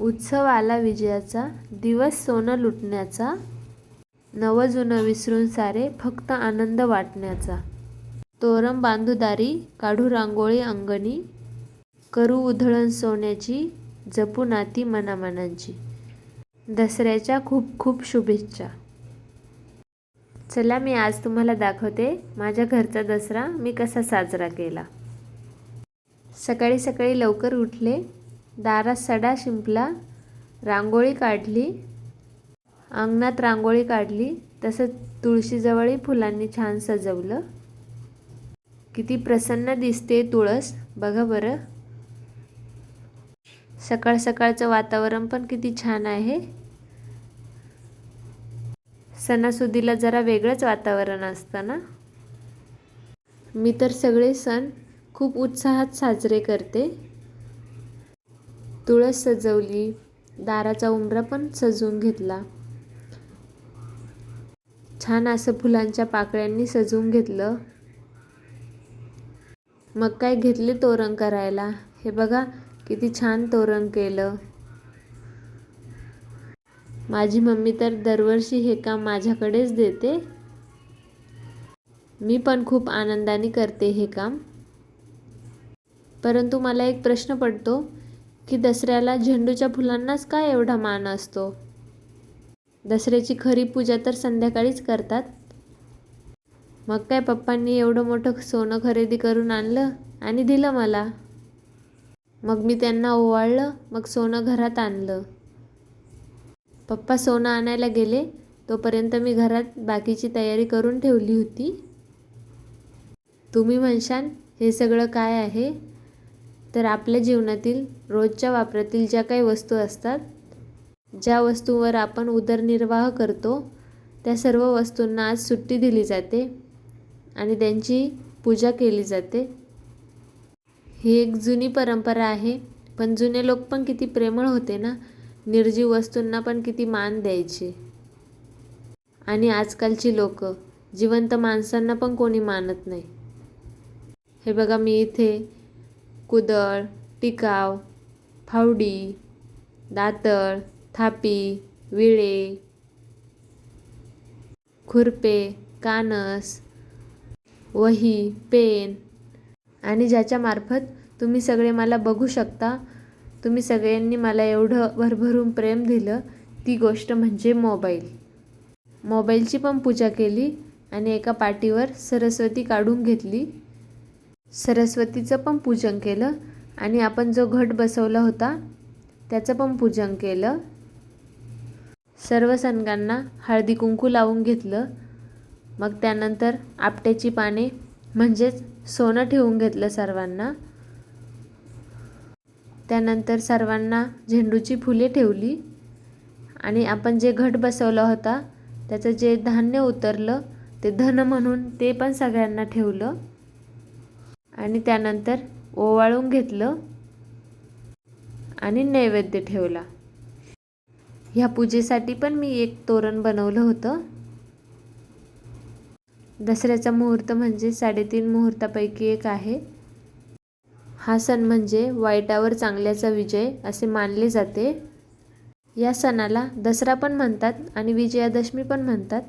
उत्सव आला विजयाचा दिवस सोनं लुटण्याचा नवं जुनं विसरून सारे फक्त आनंद वाटण्याचा. तोरण बांधुदारी काढू रांगोळी अंगणी करू उधळण सोन्याची जपू नाती मनामनांची. दसऱ्याच्या खूप खूप शुभेच्छा. चला मी आज तुम्हाला दाखवते माझ्या घरचा दसरा मी कसा साजरा केला. सकाळी सकाळी लवकर उठले दारात सडा शिंपला रांगोळी काढली अंगणात रांगोळी काढली तसंच तुळशीजवळही फुलांनी छान सजवलं. किती प्रसन्न दिसते तुळस बघा बरं. सकाळ सकाळचं वातावरण पण किती छान आहे. सणासुदीला जरा वेगळंच वातावरण असतं ना? मी तर सगळे सण खूप उत्साहात साजरे करते. तुळस सजवली दाराचा उंबरा पण सजवून घेतला. छान असं फुलांच्या पाकळ्यांनी सजवून घेतलं. मग काय घेतले तोरण करायला? हे बघा किती छान तोरण केलं. माझी मम्मी तर दरवर्षी हे काम माझ्याकडेच देते. मी पण खूप आनंदाने करते हे काम. परंतु मला एक प्रश्न पडतो की दसऱ्याला झेंडूच्या फुलांनाच काय एवढा मान असतो? दसऱ्याची खरी पूजा तर संध्याकाळीच करतात. मग काय पप्पांनी एवढं मोठं सोनं खरेदी करून आणलं आणि दिलं मला? मग मी त्यांना ओवाळलं मग सोनं घरात आणलं. पप्पा सोनं आणायला गेले तोपर्यंत मी घरात बाकीची तयारी करून ठेवली होती. तुम्ही म्हणशान हे सगळं काय आहे? तर आपल्या जीवनातील रोजच्या वापरातील ज्या काही वस्तू असतात ज्या वस्तूवर आपण उदरनिर्वाह करतो त्या सर्व वस्तूंना आज सुट्टी दिली जाते आणि त्यांची पूजा केली जाते. ही एक जुनी परंपरा आहे पण जुने लोक पण किती प्रेमळ होते ना? निर्जीव वस्तूंना पण किती मान द्यायचे. आणि आजकालची लोक जिवंत माणसांना पण कोणी मानत नाही. हे बघा मी इथे कुदळ टिकाव फावडी दातळ थापी विळे खुरपे कानस वही पेन आणि ज्याच्यामार्फत तुम्ही सगळे मला बघू शकता. तुम्ही सगळ्यांनी मला एवढं भरभरून प्रेम दिलं. ती गोष्ट म्हणजे मोबाईल. मोबाईलची पण पूजा केली आणि एका पाटीवर सरस्वती काढून घेतली. सरस्वतीचं पण पूजन केलं आणि आपण जो घट बसवला होता त्याचं पण पूजन केलं. सर्व सणगांना हळदी कुंकू लावून घेतलं. मग त्यानंतर आपट्याची पाने म्हणजेच सोनं ठेवून घेतलं सर्वांना. त्यानंतर सर्वांना झेंडूची फुले ठेवली. आणि आपण जे घट बसवला होता त्याचं जे धान्य उतरलं ते धन म्हणून ते पण सगळ्यांना ठेवलं. आणि त्यानंतर ओवाळून घेतलं आणि नैवेद्य ठेवला. ह्या पूजेसाठी पण मी एक तोरण बनवलं होतं. दसऱ्याचा मुहूर्त म्हणजे साडेतीन मुहूर्तापैकी एक आहे. हा सण म्हणजे वाईटावर चांगल्याचा विजय असे मानले जाते. या सणाला दसरा पण म्हणतात आणि विजयादशमी पण म्हणतात.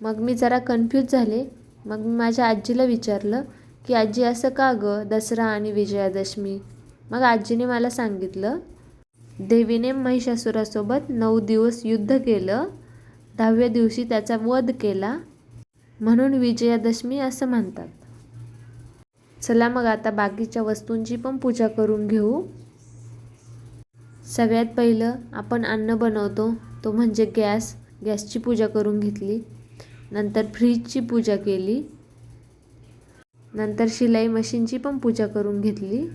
मग मी जरा कन्फ्यूज झाले. मग मी माझ्या आजीला विचारलं की आजी असं का गं? दसरा आणि विजयादशमी. मग आजीने मला सांगितलं देवीने महिषासुरासोबत नऊ दिवस युद्ध केलं दहाव्या दिवशी त्याचा वध केला म्हणून विजयादशमी असं म्हणतात. चला मग आता बाकीच्या वस्तूंची पण पूजा करून घेऊ. सगळ्यात पहिलं आपण अन्न बनवतो तो म्हणजे गॅस. गॅसची पूजा करून घेतली. नंतर फ्रीजची पूजा केली. नंतर शिलाई मशीनची पण पूजा करून घेतली.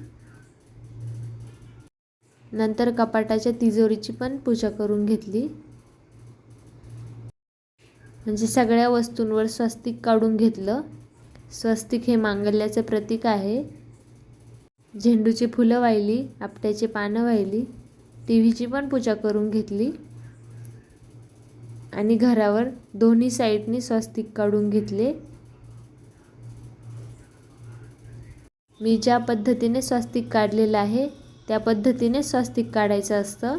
नंतर कपाटाच्या तिजोरीची पण पूजा करून घेतली. म्हणजे सगळ्या वस्तूंवर स्वस्तिक काढून घेतलं. स्वस्तिक हे मांगल्याचं प्रतीक आहे. झेंडूची फुलं वाहिली आपट्याची पानं वाहिली टी व्हीची पण पूजा करून घेतली. आणि घरावर दोन्ही साईडनी स्वस्तिक काढून घेतले. मी ज्या पद्धतीने स्वस्तिक काढलेलं आहे त्या पद्धतीने स्वस्तिक काढायचं असतं.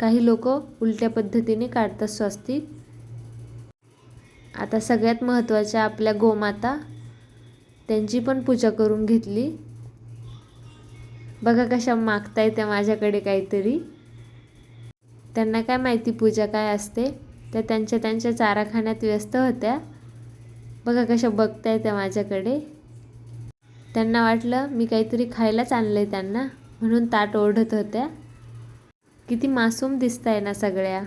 काही लोक उलट्या पद्धतीने काढतात स्वस्तिक. आता सगळ्यात महत्त्वाच्या आपल्या गोमाता त्यांची पण पूजा करून घेतली. बघा कशा मागताय त्या माझ्याकडे काहीतरी. त्यांना काय माहिती पूजा काय असते? त्या त्यांच्या त्यांच्या चारा खाण्यात व्यस्त होत्या. बघा कशा बघताय त्या माझ्याकडे. त्यांना वाटलं मी काहीतरी खायलाच आणलं आहे त्यांना म्हणून ताट ओढत होत्या. किती मासूम दिसत आहे ना सगळ्या.